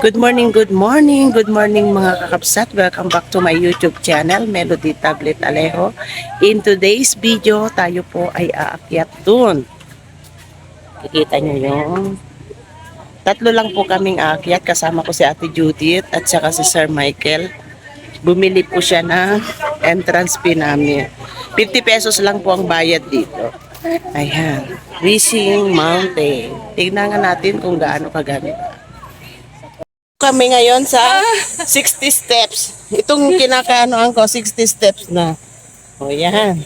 Good morning, good morning, good morning mga kakapsat. Welcome back to my YouTube channel, Melody Tablet Alejo. In today's video, tayo po ay aakyat dun. Kikita nyo yung tatlo lang po kaming aakyat. Kasama ko si Ate Judith at saka si Sir Michael. Bumili po siya ng entrance fee namin. 50 pesos lang po ang bayad dito. Ayan. Wishing Mountain. Tignan nga natin kung gaano kaganda kami ngayon sa 60 steps. Itong kinakaanoan ko, 60 steps na. O yan.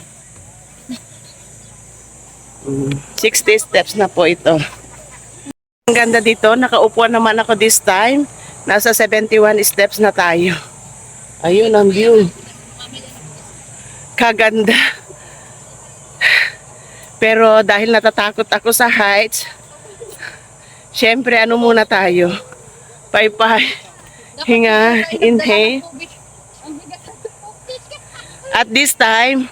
Mm, 60 steps na po ito. Ang ganda dito, nakaupo naman ako this time. Nasa 71 steps na tayo. Ayun ang view. Kaganda. Pero dahil natatakot ako sa heights, syempre ano muna tayo? Bye-bye. Hinga, inhale. At this time,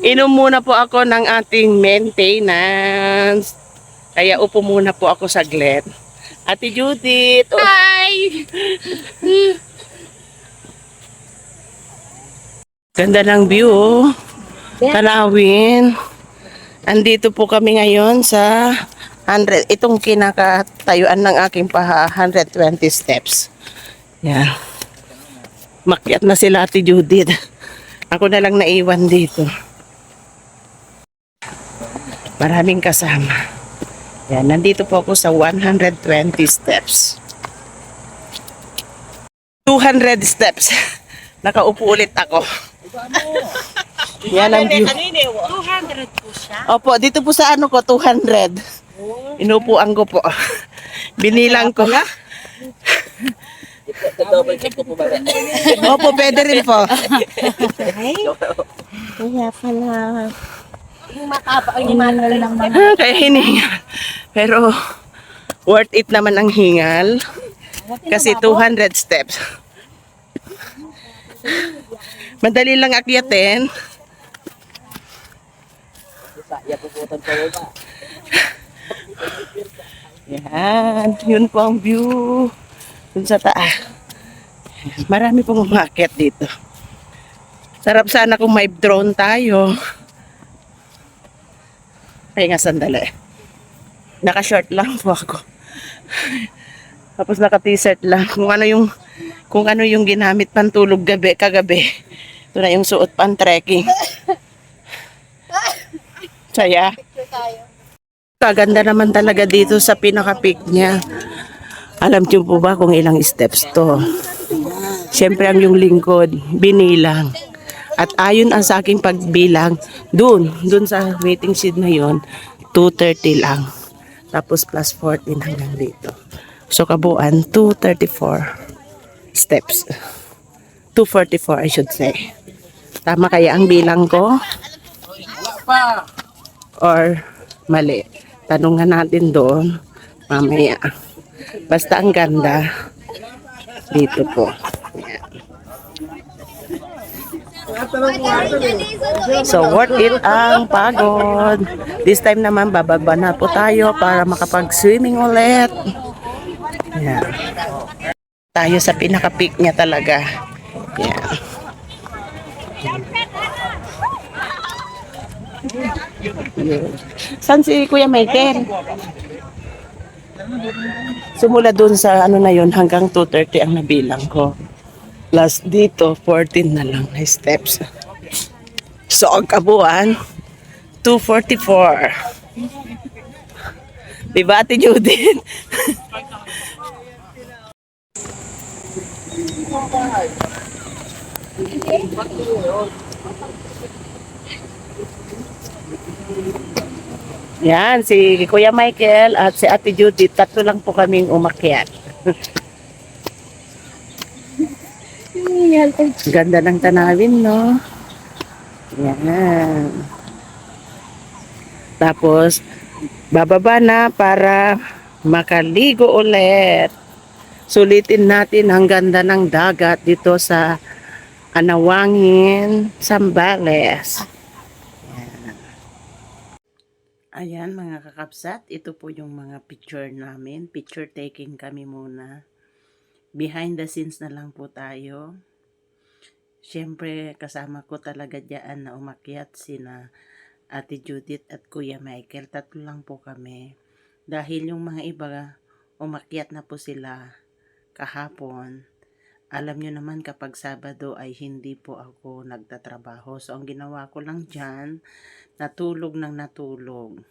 inom muna po ako ng ating maintenance. Kaya upo muna po ako saglit. Ate Judith. oh, Hi! Ganda ng view. oh. Tanawin. Andito po kami ngayon sa 100. Itong kinakatayuan ng aking paha, 120 steps. Yan. Makyat na sila Ate Judith. Ako na lang naiwan dito. Maraming kasama. Yan, nandito po ako sa 120 steps. 200 steps. Nakaupo ulit ako. Yan ang view. 200 po siya. Opo, dito po sa ano ko, 200. Inupuan ko po. Binilang ko. Opo, pwede rin po. Kaya pala. Yung makaba, yung hingal lang naman. Ah, Kaya hiningal. Pero, worth it naman ang hingal. Kasi 200 steps. Madali lang akyatin. Yan, yun po ang view. Dun sa taas. Marami pong umakyat dito. Sarap sana kung may drone tayo. Kaya nga sandali. Naka-short lang po ako. Tapos naka-t-shirt lang. Kung ano yung kung ano yung ginamit pantulog gabi kagabi. Ito na yung suot pan trekking. Saya. Kaganda naman talaga dito sa pinaka-peak niya. Alam niyo po ba kung ilang steps to? Siyempre ang yung lingkod, binilang. At ayon ang sa aking pagbilang, dun, dun sa waiting shed na yon 230 lang. Tapos plus 14 hanggang dito. So kabuuan, 234 steps. 244 I should say. Tama kaya ang bilang ko? Or mali? Tanungan natin doon mamaya. Basta ang ganda dito po. So worth it ang pagod. This time naman bababa na po tayo para makapag-swimming ulit. Ayan. Tayo sa pinaka-peak niya talaga. Ayan. Saan si Kuya Michael? Sumula dun sa ano na yon hanggang 2.30 ang nabilang ko. Plus dito, 14 na lang na steps. So ang kabuuan, 244. Diba Ate Judith? Yan, si Kuya Michael at si Ate Judith, tatlo lang po kaming umakyat. Ganda ng tanawin, no? Yan. Tapos, bababa na para makaligo ulit. Sulitin natin ang ganda ng dagat dito sa Anawangin, Sambales. Ayan mga kakapsat, ito po yung mga picture namin. Picture taking kami muna. behind the scenes na lang po tayo. Siyempre, kasama ko talaga dyan na umakyat sina Ate Judith at Kuya Michael. Tatlo lang po kami. Dahil yung mga iba, umakyat na po sila kahapon. Alam nyo naman kapag Sabado ay hindi po ako nagtatrabaho. So, ang ginawa ko lang dyan, natulog ng natulog.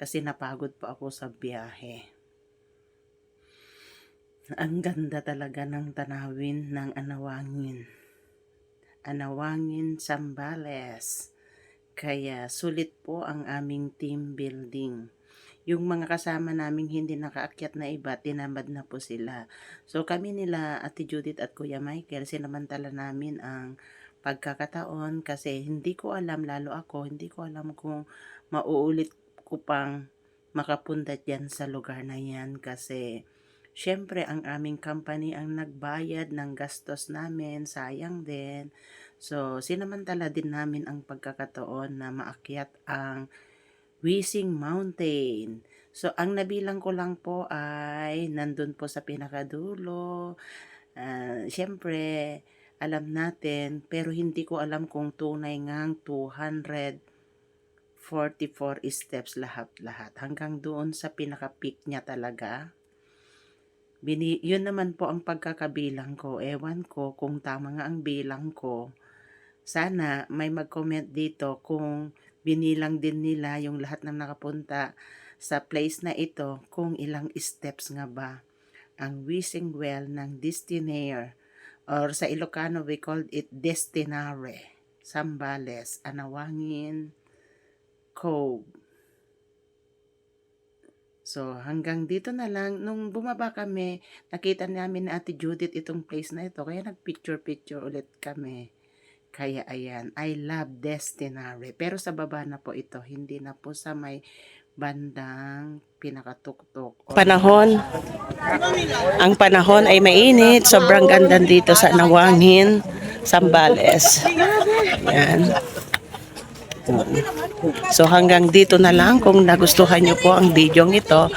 Kasi napagod po ako sa biyahe. Ang ganda talaga ng tanawin ng Anawangin. Anawangin Sambales. Kaya sulit po ang aming team building. Yung mga kasama naming hindi nakaakyat na iba, tinamad na po sila. So kami nila Ate Judith at Kuya Michael, sinamantala namin ang pagkakataon kasi hindi ko alam, lalo ako, hindi ko alam kung mauulit ko pang makapunta dyan sa lugar na yan kasi syempre ang aming company ang nagbayad ng gastos namin, sayang din. So, sinamantala din namin ang pagkakataon na maakyat ang Wishing Mountain. So, ang nabilang ko lang po ay nandun po sa pinakadulo. Ah, Siyempre, alam natin, pero hindi ko alam kung tunay ngang 244 steps lahat-lahat. Hanggang doon sa pinaka-peak niya talaga. Bini, yun naman po ang pagkakabilang ko. Ewan ko kung tama nga ang bilang ko. Sana may mag-comment dito kung binilang din nila yung lahat ng nakapunta sa place na ito kung ilang steps nga ba ang wishing well ng Destinaire or sa Ilocano we called it Destinare Sambales Anawangin Cove So, hanggang dito na lang. Nung bumaba kami, nakita namin na Ate Judith itong place na ito. Kaya nag-picture-picture ulit kami. Kaya ayan, I love Destinare. Pero sa baba na po ito, hindi na po sa may bandang pinakatuktok. Panahon. Ang panahon ay mainit. Sobrang ganda dito sa Nawangin, Sambales. Yan. So hanggang dito na lang. Kung nagustuhan nyo po ang video ito,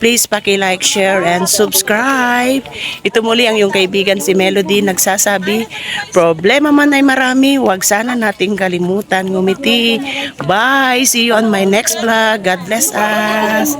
please paki-like, share, and subscribe. Ito muli ang yung kaibigan si Melody nagsasabi, problema man ay marami, wag sana nating kalimutan ngumiti. Bye! See you on my next vlog. God bless us!